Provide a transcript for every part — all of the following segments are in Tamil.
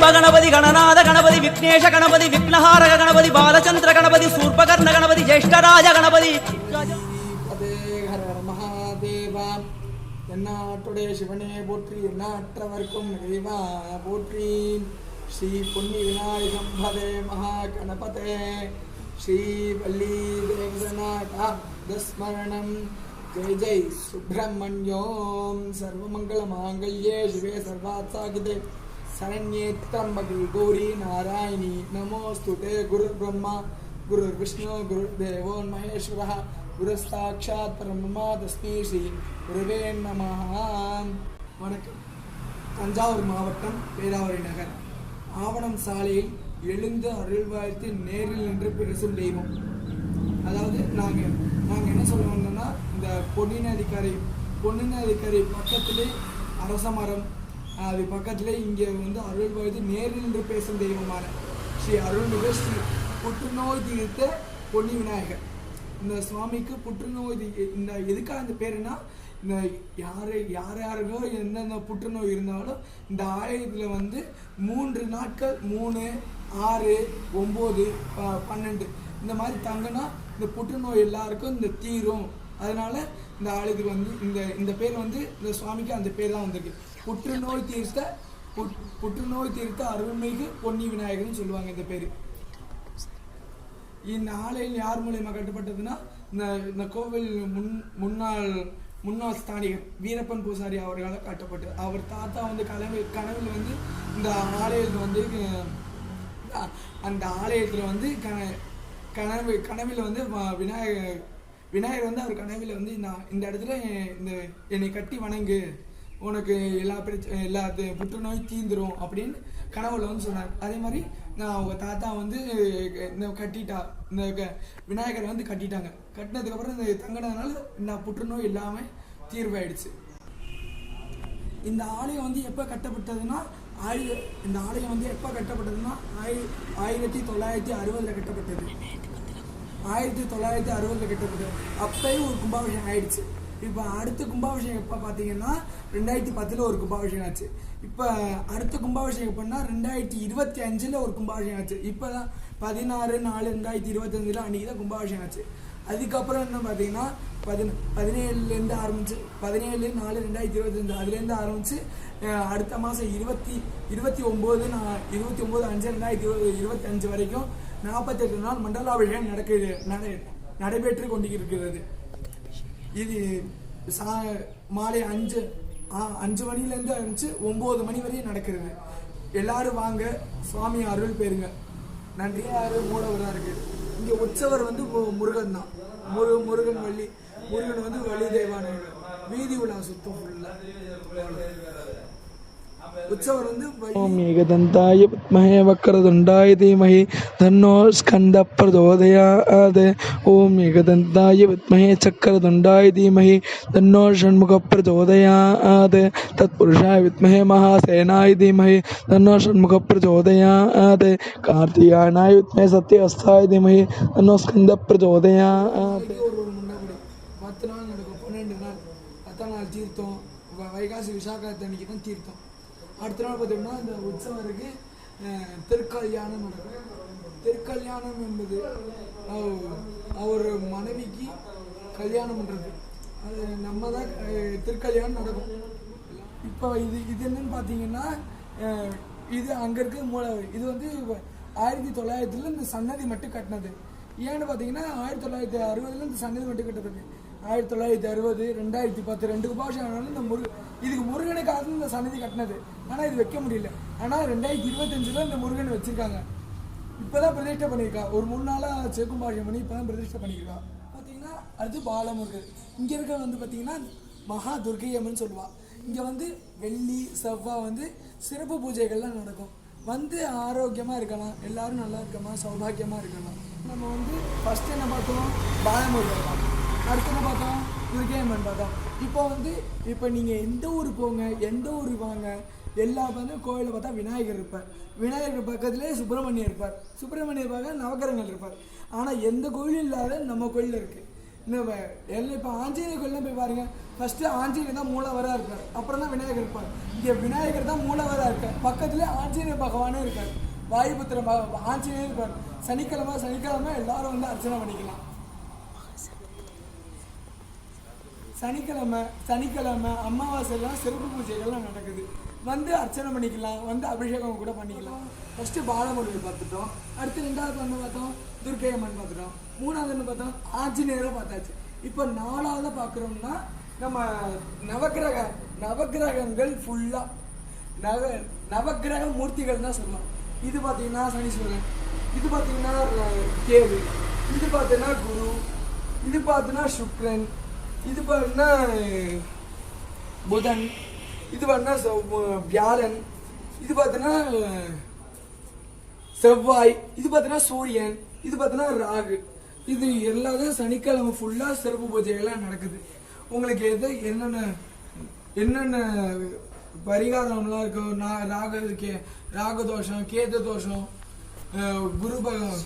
ஹேரம்ப கணபதி கணநாத கணபதி விக்னேஷ கணபதி விக்னஹாரக கணபதி பாலச்சந்திர கணபதி சூர்பகர்ண கணபதி ஜேஷ்டராஜ கணபதி. என்னாட்டுடைய சிவனே போற்றி என்னாற்றவர்க்கும் இறைவா போற்றி. ஸ்ரீ பொன்னி விநாயகம் பதே மகா கணபதே. ஸ்ரீ வள்ளி தேவசனாகா தஸ்மரணம். ஜெய் ஜெய் சுப்பிரமணியோம் சர்வமங்கல மாங்கல்யே சிவே சர்வாத்சாகிதே சரண்யேத்தம்பகி கௌரி நாராயணி. நமோஸ்து தே குரு பிரம்மா குரு விஷ்ணு குரு தேவோ மகேஸ்வர. குரு சாட்சாத் பிரம்மா தஸ்மீ ஸ்ரீ குருவே நம. வணக்கம். தஞ்சாவூர் மாவட்டம் பேராவரி நகர். ஆவணம் சாலையில் எழுந்து அருள்வாய்த்து நேரில் நின்று பேசும் தெய்வம். அதாவது நாங்கள் நாங்கள் என்ன சொல்ல வந்தோம்னா இந்த பொன்னின அதிகாரி பொன்னின அதிகாரி பக்கத்திலே அரச மரம் அது பக்கத்தில் இங்கே வந்து அருள்வாய்த்து நேரில் நின்று பேசும் தெய்வமான ஸ்ரீ அருள்மிகு ஸ்ரீ புற்றுநோய் தீர்த்த பொன்னி விநாயகர் இந்த சுவாமிக்கு புற்றுநோய் இந்த எதுக்காக இந்த பேருனா இந்த யார் யார் யாருக்கோ எந்தெந்த புற்றுநோய் இருந்தாலும் இந்த ஆலயத்தில் வந்து மூன்று நாட்கள் மூணு ஆறு ஒம்பது ப- பன்னெண்டு. இந்த மாதிரி தங்கினா இந்த புற்றுநோய் எல்லாருக்கும் இந்த தீரும். அதனால இந்த ஆளுக்கு வந்து இந்த இந்த பேர் வந்து இந்த சுவாமிக்கு அந்த பேர் தான் வந்திருக்கு. புற்றுநோய் தீர்த்த புற்றுநோய் தீர்த்த அருள்மிகு பொன்னி விநாயகர்னு சொல்லுவாங்க இந்த பேர். இந்த ஆலயம் யார் மூலயமா கட்டப்பட்டதுன்னா இந்த இந்த கோவில் முன் முன்னாள் முன்னாள் ஸ்தானிகர் வீரப்பன் பூசாரி அவர்களால் கட்டப்பட்டது. அவர் தாத்தா வந்து கனவு கனவில் வந்து இந்த ஆலயத்தில் வந்து அந்த ஆலயத்தில் வந்து கன கனவு கனவில் வந்து விநாயகர் விநாயகர் வந்து அவர் கனவில் வந்து நான் இந்த இடத்துல இந்த என்னை கட்டி வணங்கு. உனக்கு எல்லா பிரச்சனை எல்லா புற்றுநோய் தீந்துரும் அப்படின்னு கனவுல வந்து சொன்னார். அதே மாதிரி நான் அவங்க தாத்தா வந்து இந்த கட்டிட்டா இந்த க- விநாயகரை வந்து கட்டிட்டாங்க. கட்டினதுக்கப்புறம் இந்த தங்கினதுனால நான் புற்றுநோய் இல்லாமல் தீர்வாயிடுச்சு. இந்த ஆலயம் வந்து எப்போ கட்டப்பட்டதுன்னா ஆயிர இந்த ஆலயம் வந்து எப்போ கட்டப்பட்டதுன்னா ஆயி ஆயிரத்தி தொள்ளாயிரத்தி அறுபதில் கட்டப்பட்டது. ஆயிரத்தி தொள்ளாயிரத்தி அறுபதில் கட்டப்பட்டது அப்பயும் ஒரு கும்பாபிஷேகம் ஆயிடுச்சு. இப்போ அடுத்த கும்பாபிஷேகம் எப்போ பார்த்தீங்கன்னா ரெண்டாயிரத்தி பத்தில் ஒரு கும்பாபிஷேகம் ஆச்சு. இப்போ அடுத்த கும்பாபிஷேகம் எப்படின்னா ரெண்டாயிரத்தி இருபத்தி அஞ்சில் ஒரு கும்பாபிஷேகம் ஆச்சு. இப்போ தான் பதினாறு நாலு ரெண்டாயிரத்தி இருபத்தஞ்சில் அன்றைக்கி தான் கும்பாபிஷேகம் ஆச்சு. அதுக்கப்புறம் என்ன பார்த்தீங்கன்னா பதின பதினேழுலேருந்து ஆரம்பிச்சு பதினேழு நாலு ரெண்டாயிரத்தி இருபத்தஞ்சு அதுலேருந்து ஆரம்பிச்சு அடுத்த மாதம் இருபத்தி இருபத்தி ஒம்பது நான் இருபத்தி ஒம்பது அஞ்சு ரெண்டாயிரத்தி இருபது இருபத்தி அஞ்சு வரைக்கும் நாற்பத்தெட்டு நாள் மண்டலாபிஷேகம் நடக்க நடை நடைபெற்று கொண்டிருக்கிறது. இது சா மாலை அஞ்சு ஆ, அஞ்சு மணிலேருந்து ஆரம்பிச்சு ஒம்பது மணி வரையும் நடக்கிறது. எல்லாரும் வாங்க சுவாமி அருள் பெறுங்க. நன்றி. யாரு? மூலவராக இருக்கு. இங்கே உற்சவர் வந்து மு- முருகன் தான். முரு முருகன் வள்ளி. முருகன் வந்து வள்ளி தெய்வான வீதி உலா சுத்தம் ஃபுல்லாக ಮೇಘದಂತಾಯ ವಿದ್ಮಹೆ ವಕ್ರದುಂಡಾಯ ಧೀಮಹಿ ತನ್ನೋ ಸ್ಕಂದ ಪ್ರಚೋದಯಾತ್ ಓಂ ಮೇಘದಂತಾಯ ವಿದ್ಮಹೆ ಚಕ್ರದುಂಡಾಯ ಧೀಮಹಿ ತನ್ನೋ ಷಣ್ಮುಖ ಪ್ರಚೋದಯಾತ್ ತತ್ಪುರುಷಾಯ ವಿದ್ಮಹೆ ಮಹಾಸೇನಾಯ ಧೀಮಹಿ ತನ್ನೋ ಷಣ್ಮುಖ ಪ್ರಚೋದಯಾತ್ ಕಾರ್ತಿಯಾಯನಾಯ ವಿದ್ಮಹೆ ಸತ್ಯವಸ್ಥಾಯ ಧೀಮಹಿ ತನ್ನೋ ಸ್ಕಂದ ಪ್ರಚೋದಯಾತ್ பத்து நாள் நடக்கும் பன்னெண்டு நாள் அத்தனை நாள் தீர்த்தம் வைகாசி விசாக தண்ணிக்கு தான் தீர்த்தம் அடுத்த நாள் பார்த்தோம்னா இந்த உற்சவருக்கு அஹ், திருக்கல்யாணம் நடக்கும். திருக்கல்யாணம் என்பது அவர் மனைவிக்கு கல்யாணம் பண்ணுறது அது நம்ம தான் திருக்கல்யாணம் நடக்கும். இப்போ இது இது என்னன்னு பார்த்தீங்கன்னா இது அங்கே இருக்க மூல இது வந்து ஆயிரத்தி தொள்ளாயிரத்தில் இந்த சன்னதி மட்டும் கட்டினது. ஏன்னு பார்த்தீங்கன்னா ஆயிரத்தி தொள்ளாயிரத்தி அறுபதுல இந்த சன்னதி மட்டும் கட்டுறது ஆயிரத்தி தொள்ளாயிரத்தி அறுபது ரெண்டாயிரத்தி பத்து ரெண்டு உபாஷம் ஆனாலும் இந்த முரு இதுக்கு முருகனுக்காக இந்த சன்னதி கட்டினது. ஆனால் இது வைக்க முடியல. ஆனால் ரெண்டாயிரத்தி இருபத்தஞ்சில் இந்த முருகன் வச்சிருக்காங்க. இப்போதான் பிரதிஷ்டை பண்ணியிருக்கா. ஒரு மூணு நாளாக சேக்கும்பாஷம் பண்ணி இப்போ தான் பிரதிஷ்டை பண்ணியிருக்கா. பார்த்தீங்கன்னா அடுத்து பாலமுருகன். இங்கே இருக்க வந்து பார்த்தீங்கன்னா மகா துர்கை அம்மன் சொல்லுவாள் இங்கே வந்து வெள்ளி செவ்வாய் வந்து சிறப்பு பூஜைகள்லாம் நடக்கும். வந்து ஆரோக்கியமாக இருக்கலாம். எல்லாரும் நல்லா இருக்கலாம் சௌபாக்கியமாக இருக்கலாம். நம்ம வந்து ஃபஸ்ட்டு என்ன பார்த்தோம்? பாலமுருகன் அடுத்து என்ன பார்த்தோம்? துர்கையம்மன் பார்த்தா இப்போ வந்து இப்போ நீங்கள் எந்த ஊர் போங்க எந்த ஊர் வாங்க எல்லா வந்து கோவிலில் பார்த்தா விநாயகர் இருப்பார். விநாயகர் பக்கத்துலேயே சுப்பிரமணியர் இருப்பார். சுப்பிரமணியர் பார்க்க நவக்கரங்கள் இருப்பார். ஆனால் எந்த கோயிலும் இல்லாத நம்ம கோயிலில் இருக்குது இன்னும் எல்லாம் இப்போ ஆஞ்சநேயர் கோயிலாம் போய் பாருங்கள் ஃபஸ்ட்டு ஆஞ்சநேயர் தான் மூலவராக இருப்பார். அப்புறம் தான் விநாயகர் இருப்பார். இங்கே விநாயகர் தான் மூலவராக இருக்கார். பக்கத்துலேயே ஆஞ்சநேயர் பகவானும் இருக்கார். வாயுபுத்திர ஆஞ்சநேயர் இருப்பார். சனிக்கிழமை சனிக்கிழமை எல்லாரும் வந்து அர்ச்சனை பண்ணிக்கலாம். சனிக்கிழமை சனிக்கிழமை அமாவாசைலாம் சிறப்பு பூஜைகள்லாம் நடக்குது. வந்து அர்ச்சனை பண்ணிக்கலாம் வந்து அபிஷேகம் கூட பண்ணிக்கலாம். ஃபஸ்ட்டு பாலமுருகன் பார்த்துட்டோம். அடுத்து ரெண்டாவது வந்து பார்த்தோம் துர்க்கை அம்மன் பார்த்துட்டோம் மூணாவதுன்னு பார்த்தோம் ஆஞ்சநேயரை பார்த்தாச்சு. இப்போ நாலாவது பார்க்குறோம்னா நம்ம நவக்கிரக நவக்கிரகங்கள் ஃபுல்லாக நவ நவகிரக மூர்த்திகள் தான் சொல்லலாம். இது பார்த்தீங்கன்னா சனீஸ்வரன். இது பார்த்தீங்கன்னா ர- கேது. இது பார்த்தீங்கன்னா குரு. இது பார்த்தீங்கன்னா சுக்ரன். இது பார்த்தீங்கன்னா புதன். இது பார்த்தீங்கன்னா வியாழன். இது பார்த்தீங்கன்னா செவ்வாய். இது பார்த்தீங்கன்னா சூரியன். இது பார்த்தீங்கன்னா ராகு. இது எல்லாத்தையும் சனிக்கிழமை ஃபுல்லாக சிறப்பு பூஜைகள்லாம் நடக்குது. உங்களுக்கு எது என்னென்ன என்னென்ன பரிகாரம்லாம் இருக்கும் நான் ராகு கே ராகு தோஷம் கேது தோஷம் குரு பகவான்.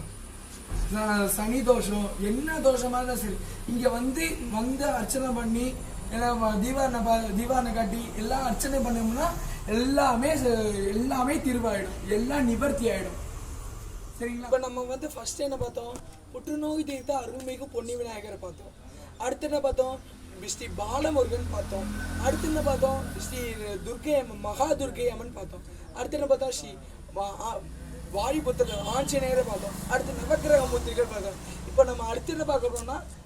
சனி தோஷம் என்ன தோஷமா இருந்தாலும் சரி இங்க வந்து வந்து அர்ச்சனை பண்ணி எல்லாம் வ- தீபாரணை தீபாரணை காட்டி எல்லாம் அர்ச்சனை பண்ணோம்னா எல்லாமே எல்லாமே தீர்வாயிடும். எல்லாம் நிவர்த்தி ஆயிடும். சரிங்களா? இப்போ நம்ம வந்து ஃபர்ஸ்ட் என்ன பார்த்தோம்? புற்றுநோய் தீர்த்த அருள்மிகு பொன்னி விநாயகரை பார்த்தோம். அடுத்து என்ன பார்த்தோம்? ஸ்ரீ பாலமுருகன் பார்த்தோம். அடுத்து என்ன பார்த்தோம்? ஸ்ரீ துர்கை அம்மன் மகா துர்கை அம்மன் பார்த்தோம். அடுத்து என்ன பார்த்தோம்? ஸ்ரீ வா- ஆ- நேரம் ஆஞ்சநேயரை பார்த்தோம் அடுத்து நவக்கிரக மூர்த்திகள் பார்த்தோம் இப்போ நம்ம அடுத்து என்ன பார்க்க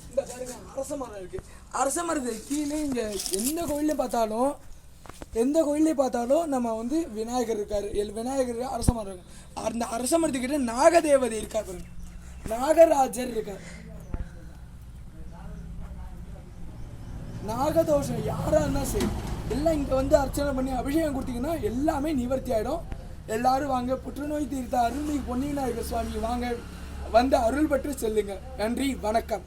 இந்த பாருங்க அரச மரம் இருக்கு. அரச மரத்துக்கு கீழே இங்கே எந்த கோயிலையும் பார்த்தாலும் எந்த கோயிலையும் பார்த்தாலும் நம்ம வந்து விநாயகர் இருக்கார். எல் விநாயகர் அரச மரம் இருக்கு. அந்த அரச மரத்துக்கிட்ட நாகதேவதை இருக்கா பாருங்க. நாகராஜர் இருக்கார். நாகதோஷம் யாரா இருந்தால் சரி எல்லாம் இங்கே வந்து அர்ச்சனை பண்ணி அபிஷேகம் கொடுத்தீங்கன்னா எல்லாமே நிவர்த்தி ஆகிடும் எல்லாரும் வாங்க புற்றுநோய் தீர்த்த அருள்மிகு பொன்னி விநாயகர் சுவாமி வாங்க வந்து அருள் பெற்று செல்லுங்க. நன்றி வணக்கம்.